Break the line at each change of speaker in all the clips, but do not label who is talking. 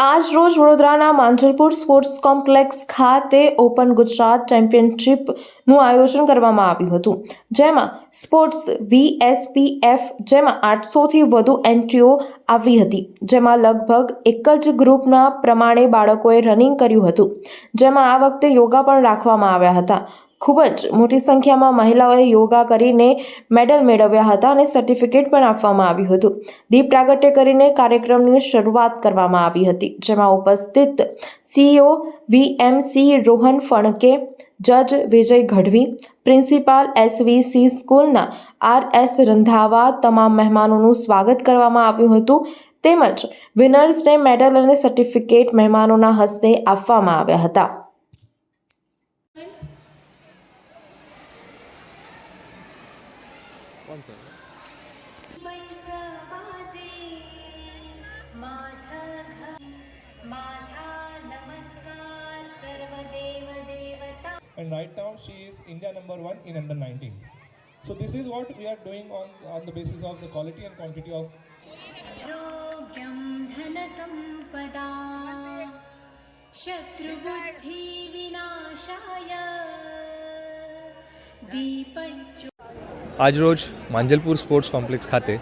આજ રોજ વડોદરાના માંજલપુર સ્પોર્ટ્સ કોમ્પ્લેક્સ ખાતે ઓપન ગુજરાત ચેમ્પિયનશિપનું આયોજન કરવામાં આવ્યું હતું, જેમાં સ્પોર્ટ્સ વીએસપીએફ જેમાં આઠસોથી વધુ એન્ટ્રીઓ આવી હતી, જેમાં લગભગ એક જ ગ્રુપના પ્રમાણે બાળકોએ રનિંગ કર્યું હતું, જેમાં આ વખતે યોગા પણ રાખવામાં આવ્યા હતા. ખૂબ જ મોટી સંખ્યામાં મહિલાઓએ યોગા કરીને મેડલ મેળવ્યા હતા અને સર્ટિફિકેટ પણ આપવામાં આવ્યું હતું. દીપ પ્રાગટ્ય કરીને કાર્યક્રમની શરૂઆત કરવામાં આવી હતી, જેમાં ઉપસ્થિત સીઈઓ વીએમસી રોહન ફણકે, જજ વિજય ગઢવી, પ્રિન્સિપાલ એસવીસી સ્કૂલના આર એસ રંધાવા તમામ મહેમાનોનું સ્વાગત કરવામાં આવ્યું હતું. તેમજ વિનર્સને મેડલ અને સર્ટિફિકેટ મહેમાનોના હસ્તે આપવામાં આવ્યા હતા.
कौन सा
And right now she is India number one in under 19. So this is what we are doing on, on the basis of the quality and quantity of.
આજરોજ માંજલપુર સ્પોર્ટ્સ કોમ્પ્લેક્સ ખાતે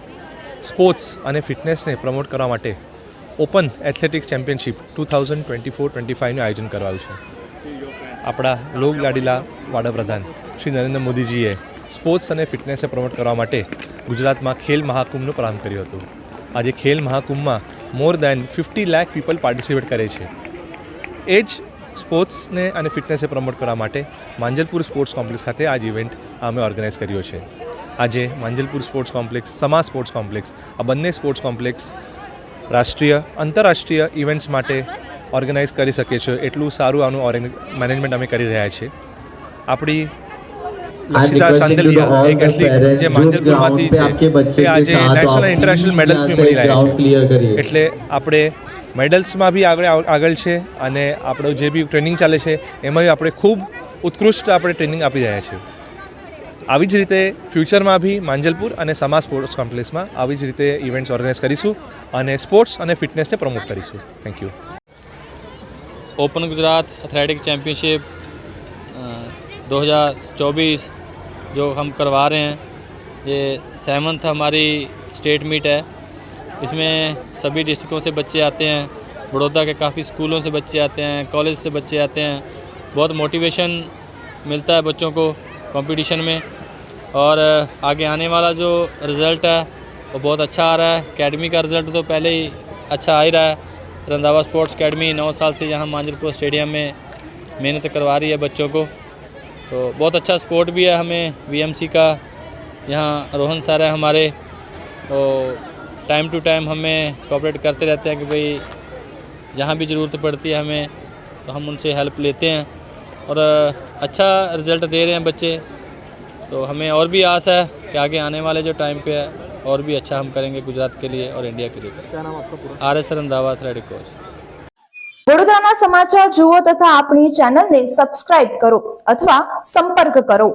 sports અને ફિટનેસને પ્રમોટ કરવા માટે open athletics championship two thousand twenty four twenty ફાઇવનું આયોજન કરાયું છે. આપણા લોકલાડીલા વડાપ્રધાન શ્રી નરેન્દ્ર મોદીજીએ સ્પોર્ટ્સ અને ફિટનેસને પ્રમોટ કરવા માટે ગુજરાતમાં ખેલ મહાકુંભનો પ્રારંભ કર્યો હતો. આજે ખેલ મહાકુંભમાં more than fifty lakh people participate કરે છે. એ જ સ્પોર્ટ્સને અને ફિટનેસને પ્રમોટ કરવા માટે માંજલપુર સ્પોર્ટ્સ કોમ્પ્લેક્સ ખાતે આજ ઇવેન્ટ અમે ઓર્ગેનાઇઝ કર્યો છે. આજે Manjalpur sports complex Sama sports complex આ બંને સ્પોર્ટ્સ કોમ્પ્લેક્સ રાષ્ટ્રીય આંતરરાષ્ટ્રીય ઇવેન્ટ્સ માટે ઓર્ગેનાઇઝ કરી શકીએ છીએ. એટલું સારું આનું મેનેજમેન્ટ અમે કરી રહ્યા છીએ. આપણી લક્ષિતા
ચાંદલિયા
એક એથલીટ જે માંજલપુરમાંથી છે આજે નેશનલ ઇન્ટરનેશનલ મેડલ્સ બી મળી રહ્યા છે. એટલે આપણે મેડલ્સમાં બી આગળ આગળ છે અને આપણો જે બી ટ્રેનિંગ ચાલે છે એમાં બી આપણે ખૂબ ઉત્કૃષ્ટ આપણે ટ્રેનિંગ આપી રહ્યા છીએ આવી જ રીતે ફ્યુચરમાં બી માંજલપુર અને સમા સ્પોર્ટ્સ કોમ્પ્લેક્સમાં આવી જ રીતે ઇવેન્ટ્સ ઓર્ગેનાઇઝ કરીશું અને સ્પોર્ટ્સ અને ફિટનેસને પ્રમોટ કરીશું thank you
open Gujarat athletic championship दो हज़ार चौबीस जो हम करवा रहे हैं ये सेवन्थ हमारी स्टेट मीट है इसमें सभी डिस्ट्रिक्टों से बच्चे आते हैं, बड़ौदा के काफ़ी स्कूलों से बच्चे आते हैं, कॉलेज से बच्चे आते हैं। बहुत मोटिवेशन मिलता है बच्चों को कंपटीशन में। और आगे आने वाला जो रिज़ल्ट है, वो बहुत अच्छा आ रहा है। अकेडमी का रिज़ल्ट तो पहले ही अच्छा आ ही रहा है। रंधावा स्पोर्ट्स अकेडमी नौ साल से यहाँ मांजलपुर स्टेडियम में मेहनत करवा रही है बच्चों को। तो बहुत अच्छा स्पोर्ट भी है हमें वीएमसी का। यहाँ रोहन सर है हमारे। तो टाइम टू टाइम हमें कोऑपरेट करते रहते हैं कि भाई जहाँ भी ज़रूरत पड़ती है हमें तो हम उनसे हेल्प लेते हैं और अच्छा रिज़ल्ट दे रहे हैं बच्चे तो हमें और भी आस है कि आगे आने वाले जो टाइम पे है और भी अच्छा हम करेंगे गुजरात के लिए और इंडिया के लिए
क्या नाम आपका पूरा
R S Randhawa athletic coach
વડોદરાના સમાચાર જુઓ તથા આપણી ચેનલને સબસ્ક્રાઇબ કરો અથવા સંપર્ક કરો